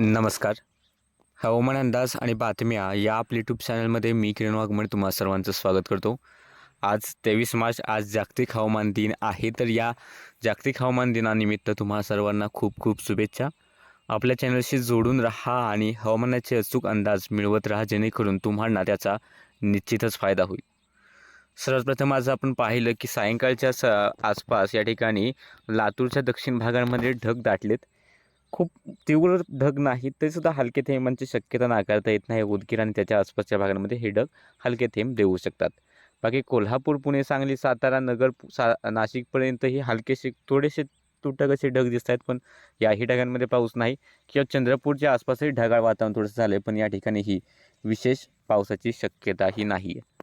नमस्कार. हवामान अंदाज आणि बातम्या या आपल्या यूट्यूब चॅनलमध्ये मी किरण वाघमणे तुम्हा सर्वांचं स्वागत करतो. आज तेवीस मार्च आज जागतिक हवामान दिन आहे. तर या जागतिक हवामान दिनानिमित्त तुम्हा सर्वांना खूप खूप शुभेच्छा. आपल्या चॅनलशी जोडून राहा आणि हवामानाचे अचूक अंदाज मिळवत राहा जेणेकरून तुम्हाला त्याचा निश्चितच फायदा होईल. सर्वात प्रथम आज आपण पाहिलं की सायंकाळच्या स आसपास या ठिकाणी लातूरच्या दक्षिण भागांमध्ये ढग दाटलेत. खूप तीव्र ढग नाही तरीसुद्धा हलके थेंबांची शक्यता नाकारता येत नाही. उदगीर आणि त्याच्या आसपासच्या भागांमध्ये हे ढग हलके थेंब देऊ शकतात. बाकी कोल्हापूर पुणे सांगली सातारा नगर सा नाशिकपर्यंतही हलकेसे थोडेसे तुटक असे ढग दिसत आहेत पण याही ढगांमध्ये पाऊस नाही किंवा चंद्रपूरच्या आसपासही ढगाळ वातावरण थोडंसं झालं आहे पण या ठिकाणी ही विशेष पावसाची शक्यताही नाही. आहे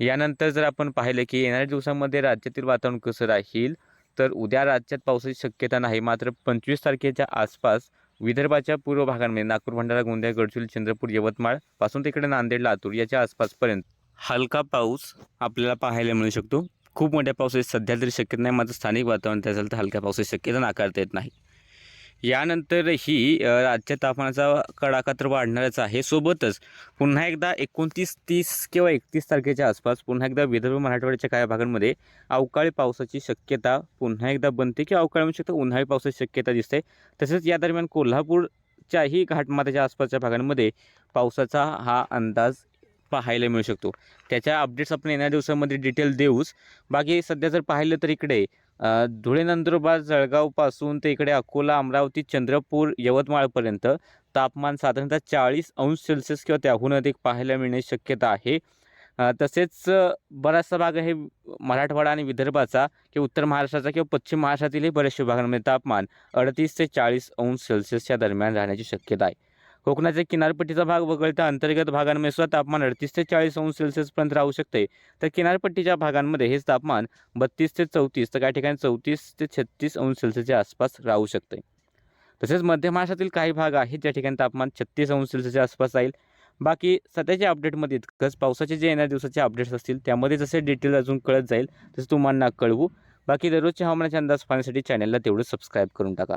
यानंतर जर आपण पाहिलं की येणाऱ्या दिवसामध्ये राज्यातील वातावरण कसं राहील तर उद्या राज्यात पावसाची शक्यता नाही. मात्र पंचवीस तारखेच्या आसपास विदर्भाच्या पूर्व भागांमध्ये नागपूर भंडारा गोंदिया गडचिरोली चंद्रपूर यवतमाळपासून तिकडे नांदेड लातूर याच्या आसपासपर्यंत हलका पाऊस आपल्याला पाहायला मिळू शकतो. खूप मोठ्या पावसाची सध्या तरी शक्यता नाही. मात्र स्थानिक वातावरण त्याचं तर हलक्या पावसाची शक्यता नाकारता येत नाही. यानंतरही अ, राज्यात तापमानाचा कडाका तर वाढणारच आहे. सोबतच पुन्हा एकदा एकोणतीस तीस किंवा एकतीस तारखेच्या आसपास पुन्हा एकदा विदर्भ मराठवाड्याच्या काही भागांमध्ये अवकाळी पावसाची शक्यता पुन्हा एकदा बनते किंवा अवकाळी म्हणू शकतो उन्हाळी पावसाची शक्यता दिसते. तसेच या दरम्यान कोल्हापूरच्याही घाटमाथ्याच्या आसपासच्या भागांमध्ये पावसाचा हा अंदाज पाहायला मिळू शकतो. त्याच्या अपडेट्स आपण येणाऱ्या दिवसामध्ये डिटेल देऊच. बाकी सध्या जर पाहिलं तर इकडे धुळे नंदुरबार जळगावपासून ते इकडे अकोला अमरावती चंद्रपूर यवतमाळपर्यंत तापमान साधारणतः चाळीस अंश सेल्सिअस किंवा त्याहून अधिक पाहायला मिळण्याची शक्यता आहे. तसेच बराचसा भाग आहे मराठवाडा आणि विदर्भाचा किंवा उत्तर महाराष्ट्राचा किंवा पश्चिम महाराष्ट्रातीलही बऱ्याचशा भागांमध्ये तापमान अडतीस ते चाळीस अंश सेल्सिअसच्या दरम्यान राहण्याची शक्यता आहे. कोकणाच्या किनारपट्टीचा भाग वगळता अंतर्गत भागांमध्ये सुद्धा तापमान अडतीस ते चाळीस अंश सेल्सिअसपर्यंत राहू शकते. तर किनारपट्टीच्या भागांमध्ये हेच तापमान बत्तीस ते चौतीस तर काही ठिकाणी चौतीस ते छत्तीस अंश सेल्सिअसच्या आसपास राहू शकते. तसेच मध्य महाराष्ट्रातील काही भाग आहेत ज्या ठिकाणी तापमान छत्तीस अंश सेल्सिअसच्या आसपास राहील. बाकी सध्याच्या अपडेटमध्ये इतकंच पावसाचे जे येणाऱ्या दिवसाचे अपडेट्स असतील त्यामध्ये जसे डिटेल अजून कळत जाईल तसं तुम्हाला कळवू. बाकी दररोजच्या हवामानाचे अंदाज पाहण्यासाठी चॅनलला तेवढं सबस्क्राईब करून टाका.